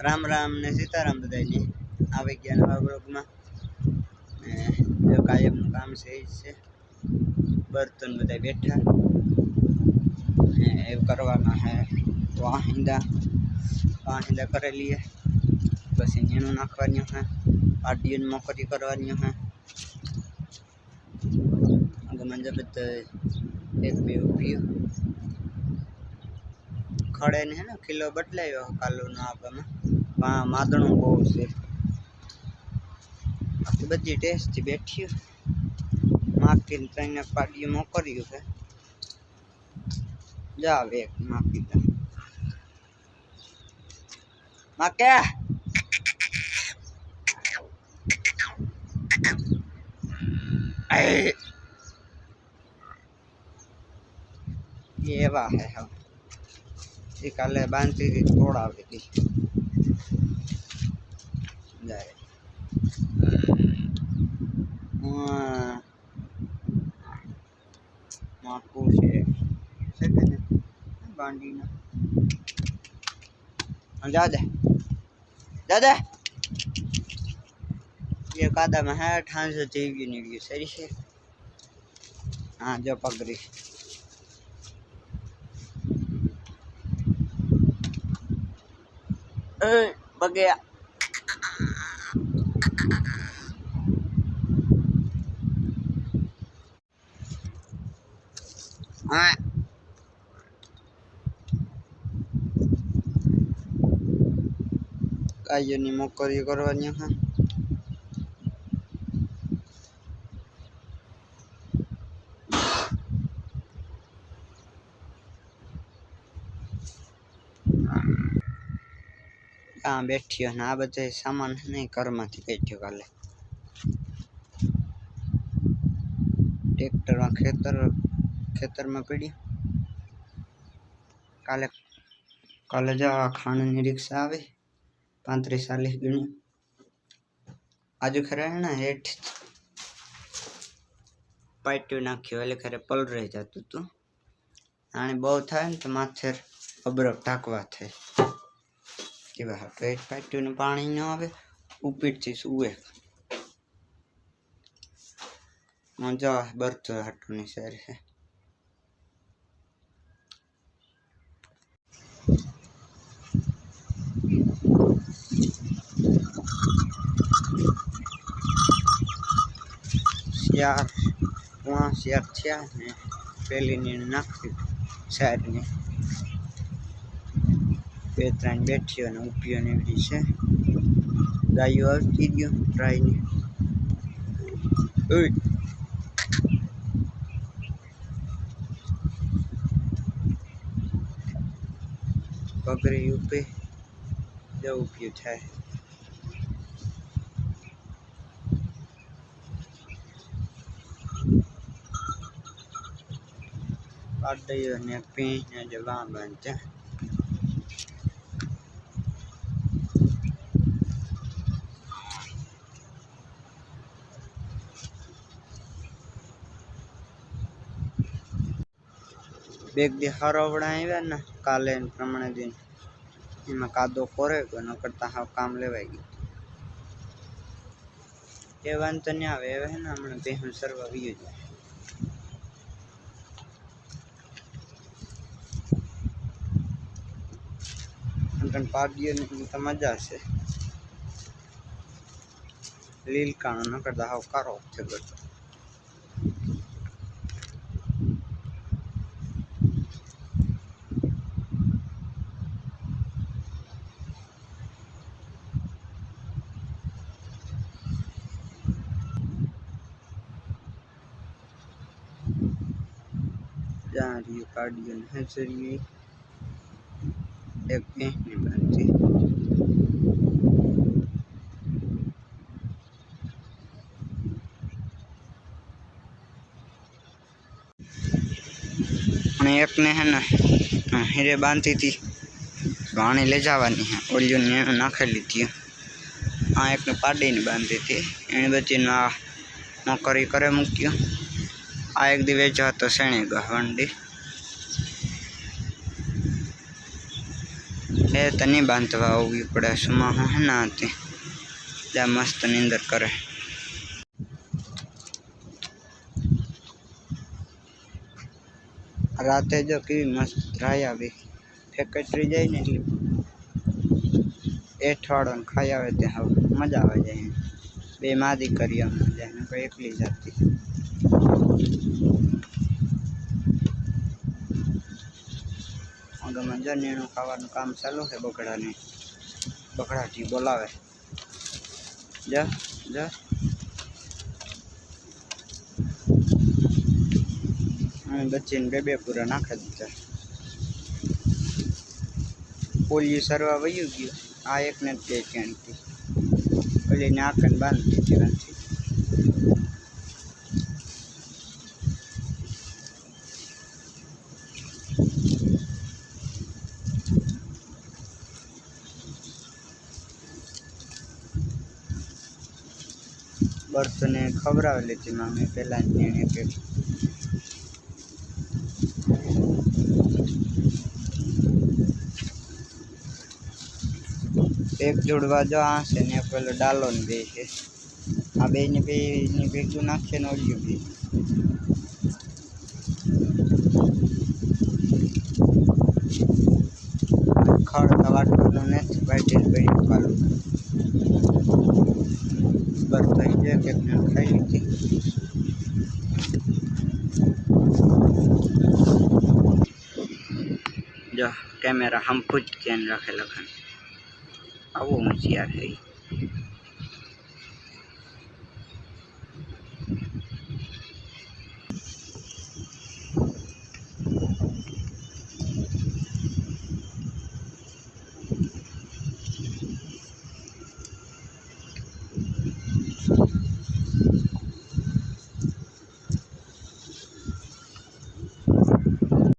રામ રામ ને સીતારામ બધાને આવી ગયા નવા બ્લોગમાં ને જો કાયમનું કામ છે એ છે. બર્તન બધા બેઠા. ને એવું કરવાના હે તો વાહિંદા વાહિંદા કરેલી હે પછી નીણું નાખવાનું હે પાડીઓને મોકરી કરવાની હે. આગળ બધા એક બે ઊભી ખડે ને હે ને, ખીલો બદલાયો કાલુનો આપવામાં માદણું બહુ છે. બધી ટેસ્ટથી બેઠી માખીને ત્રણને પાડીયું મોકલ્યું છે. જા એક માખી દે માકે! એવા હે હા એ કાલે બાંધતી હતી તોડાવી હતી જાય. હા. માકું છે. છે કે ને બાંડીને જા દે જા દે એ કાદામાં હે ઠાંસો થઈ ગયું ને ગયું સરી છે હા જો પગરી એ બગ્યા હા કાયોની મોકરીઓ કરવાની હા આ બેઠ્યો ને આ બધે સામાન નહીં ઘરમાંથી કાઢ્યો કાલે. ટ્રેક્ટરમાં ખેતર, ખેતરમાં પીડ્યું. કાલે કાલે જો ખાણની રિક્ષા આવી. પાંત્રીસ ચાલીસ ગણી. આજુ ખરા ને હેઠ પાટ્યું નાખ્યું, એટલે ખરે પલરાઈ જતું હતું આને બહુ થાય ને તો માથેર અબરક ઢાંકવા થાય. હેઠ પાટ્યું ને પાણી ન આવે ઉપીટથી સુવે. મજા આવે બરતો હાટુની સર છે. શિયાર પોણા શિયાર થયા ને પેલી ની નાખ્યું સાઈડની. બે ત્રણ બેઠીઓ અને ઉપીઓ ને એવી છે ગાયો આવતી ગયો ટ્રાયની. ઓય. પગરી ઉપે જવું પીયું થાય. પાડ્યો ને પીને જવા બાંધે બેગ દી હરવડા આવ્યા ને કાલે પ્રમાણે દિન. એમાં કાદો કોરે ન કરતા હાવ કામ લેવાઈ ગયું. એ વાંધો નહીં આવે, હવે ને હમણાં બેહું સરવા વીયું જાય. પણ પાડીએ ને તો મજા છે લીલ કાણો ન કરતા હાવ કારો છે ગયો રહ્યું કાઢ્યો ને હેચરીએ એક અને એકને હે ને હીરે બાંધી હતી. વાણી લઈ જવાની હે. ઓલિયું ને નાખેલી હતી. આ એકને પાડીને બાંધી હતી. એને બધી ના નોકરી કરે મૂક્યો. આ એક દિવસ જતો શેણી ગયો વંડી તને બાંધવા આવવી પડે, સુમાં હું ના હતી ત્યાં મસ્ત નીંદર કરે. રાતે જો કેવી મસ્ત ધ્રાય આવી. ફેક્ટરી જાય ને એટલે એઠવાડો ને ખાઈ આવે ત્યાં મજા આવે જાય બે માદી કરી આમ જાય ને કોઈ એકલી જાતી આગળમાં જો નીણું ખાવાનું કામ ચાલુ છે બકડાની બકડાથી બોલાવે. જા જા. અને બચ્ચીને બે બે પૂરા નાખી દીધા. પોલિયું સરવા વયું ગયું. આ એકને જ બે ક્યાંથી ઓલીને આંખને બાંધી દીધી વાંચી બર્તને ખવડાવી લીધી મામી, પહેલાં જ એને કે એક જોડવા જો આ છે ને પેલો ડાલો ને બે છે. આ બે ને બે ની ભેગું નાખીએ ને ઓળ્યું બી ખડ વાટવાનું નથી વાટી ગયું કાલું બર્તન જે કે ખાઈ લીધી જો કેમેરા હમ ખુદ ધ્યાન રાખે લખન આવો હોશિયાર હૈ.